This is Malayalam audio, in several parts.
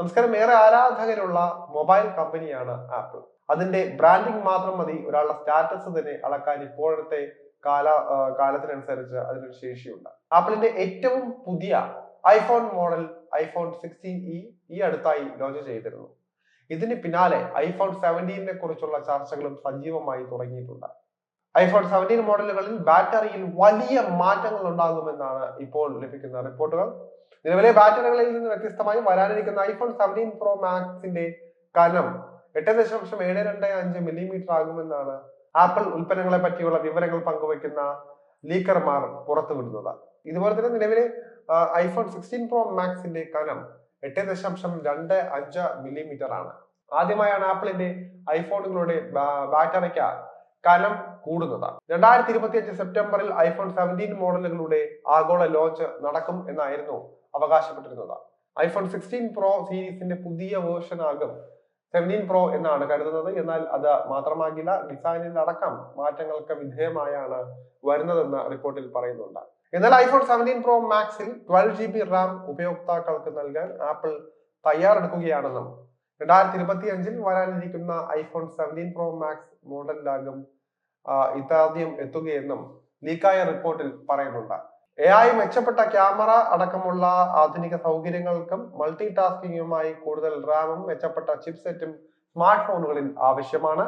നമസ്കാരം. ഏറെ ആരാധകരുള്ള മൊബൈൽ കമ്പനിയാണ് ആപ്പിൾ. അതിന്റെ ബ്രാൻഡിംഗ് മാത്രം മതി. ഒരാളുടെ സ്റ്റാറ്റസ് തന്നെ അളക്കാൻ ഇപ്പോഴത്തെ കാല കാലത്തിനനുസരിച്ച് അതിനൊരു ശേഷിയുണ്ട്. ആപ്പിളിന്റെ ഏറ്റവും പുതിയ iPhone model iPhone sixteen E ഈ അടുത്തായി ലോഞ്ച് ചെയ്തിരുന്നു. ഇതിന് പിന്നാലെ ഐഫോൺ സെവന്റീനെ കുറിച്ചുള്ള ചർച്ചകളും സജീവമായി തുടങ്ങിയിട്ടുണ്ട്. ഐഫോൺ സെവന്റീൻ മോഡലുകളിൽ ബാറ്ററിയിൽ വലിയ മാറ്റങ്ങൾ ഉണ്ടാകുമെന്നാണ് ഇപ്പോൾ ലഭിക്കുന്ന റിപ്പോർട്ടുകൾ. നിലവിലെ ബാറ്ററികളിൽ നിന്ന് വ്യത്യസ്തമായി വരാനിരിക്കുന്ന ഐഫോൺ സെവന്റീൻ പ്രോ മാക്സിന്റെ കനം എട്ട് ദശാംശം ഏഴ് രണ്ട് അഞ്ച് മില്ലിമീറ്റർ ആകുമെന്നാണ് ആപ്പിൾ ഉൽപ്പന്നങ്ങളെ പറ്റിയുള്ള വിവരങ്ങൾ പങ്കുവയ്ക്കുന്ന ലീക്കർമാർ പുറത്തുവിടുന്നത്. ഇതുപോലെ തന്നെ നിലവിലെ ഐഫോൺ സിക്സ്റ്റീൻ പ്രോ മാക്സിന്റെ കനം എട്ട് ദശാംശം രണ്ട് അഞ്ച് മില്ലിമീറ്റർ ആണ്. ആദ്യമായാണ് ആപ്പിളിന്റെ ഐഫോണുകളുടെ ബാറ്ററിക്ക് കനം കൂടുന്നതാണ്. രണ്ടായിരത്തി ഇരുപത്തി അഞ്ച് സെപ്റ്റംബറിൽ ഐഫോൺ സെവന്റീൻ മോഡലുകളുടെ ആഗോള ലോഞ്ച് നടക്കും എന്നായിരുന്നു അവകാശപ്പെട്ടിരുന്നത്. ഐഫോൺ സിക്സ്റ്റീൻ പ്രോ സീരീസിന്റെ പുതിയ വേർഷൻ ആകും സെവന്റീൻ പ്രോ എന്നാണ് കരുതുന്നത്. എന്നാൽ അത് മാത്രമാകില്ല ഡിസൈനിൽ അടക്കം മാറ്റങ്ങൾക്ക് വിധേയമായാണ് വരുന്നതെന്ന് റിപ്പോർട്ടിൽ പറയുന്നുണ്ട്. എന്നാൽ ഐഫോൺ സെവന്റീൻ പ്രോ മാക്സിൽ ട്വൽവ് ജി ബി റാം ഉപയോക്താക്കൾക്ക് നൽകാൻ ആപ്പിൾ തയ്യാറെടുക്കുകയാണെന്നും രണ്ടായിരത്തി ഇരുപത്തി അഞ്ചിൽ വരാനിരിക്കുന്ന ഐഫോൺ സെവന്റീൻ പ്രോ മാക്സ് മോഡലിലാകും ഇതാദ്യം എത്തുകയെന്നും ലീക്കായ റിപ്പോർട്ടിൽ പറയുന്നുണ്ട്. എ ഐ മെച്ചപ്പെട്ട ക്യാമറ അടക്കമുള്ള ആധുനിക സൗകര്യങ്ങൾക്കും മൾട്ടി ടാസ്കിങ്ങുമായി കൂടുതൽ റാമും മെച്ചപ്പെട്ട ചിപ്സെറ്റും സ്മാർട്ട് ഫോണുകളിൽ ആവശ്യമാണ്.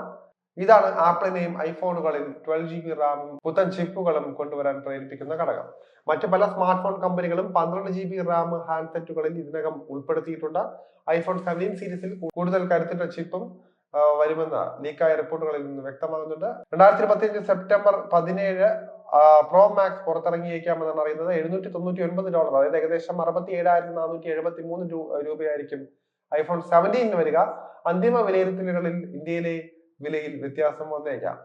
ഇതാണ് ആപ്പിളിനെയും ഐഫോണുകളിൽ ട്വൽവ് ജി ബി റാമും പുത്തൻ ചിപ്പുകളും കൊണ്ടുവരാൻ പ്രേരിപ്പിക്കുന്ന ഘടകം. മറ്റു പല സ്മാർട്ട് ഫോൺ കമ്പനികളും പന്ത്രണ്ട് ജി ബി റാം ഹാൻഡ്സെറ്റുകളിൽ ഇതിനകം ഉൾപ്പെടുത്തിയിട്ടുണ്ട്. ഐഫോൺ സെവന്റീൻ സീരീസിൽ കൂടുതൽ കരുത്തുറ്റ ചിപ്പും വരുമെന്ന് ലീക്കായ റിപ്പോർട്ടുകളിൽ നിന്ന് വ്യക്തമാകുന്നുണ്ട്. രണ്ടായിരത്തി ഇരുപത്തി അഞ്ച് സെപ്റ്റംബർ പതിനേഴ് പ്രോ മാക്സ് പുറത്തിറങ്ങിയേക്കാമെന്നാണ് അറിയുന്നത്. എഴുന്നൂറ്റി തൊണ്ണൂറ്റി ഒൻപത് ഡോളർ അതായത് ഏകദേശം അറുപത്തി ഏഴായിരത്തി നാനൂറ്റി എഴുപത്തി മൂന്ന് രൂപയായിരിക്കും ഐഫോൺ സെവന്റീൻ വരിക. അന്തിമ വിലയിരുത്തലുകളിൽ ഇന്ത്യയിലെ വിലയിൽ വ്യത്യാസം വന്നേക്കാം.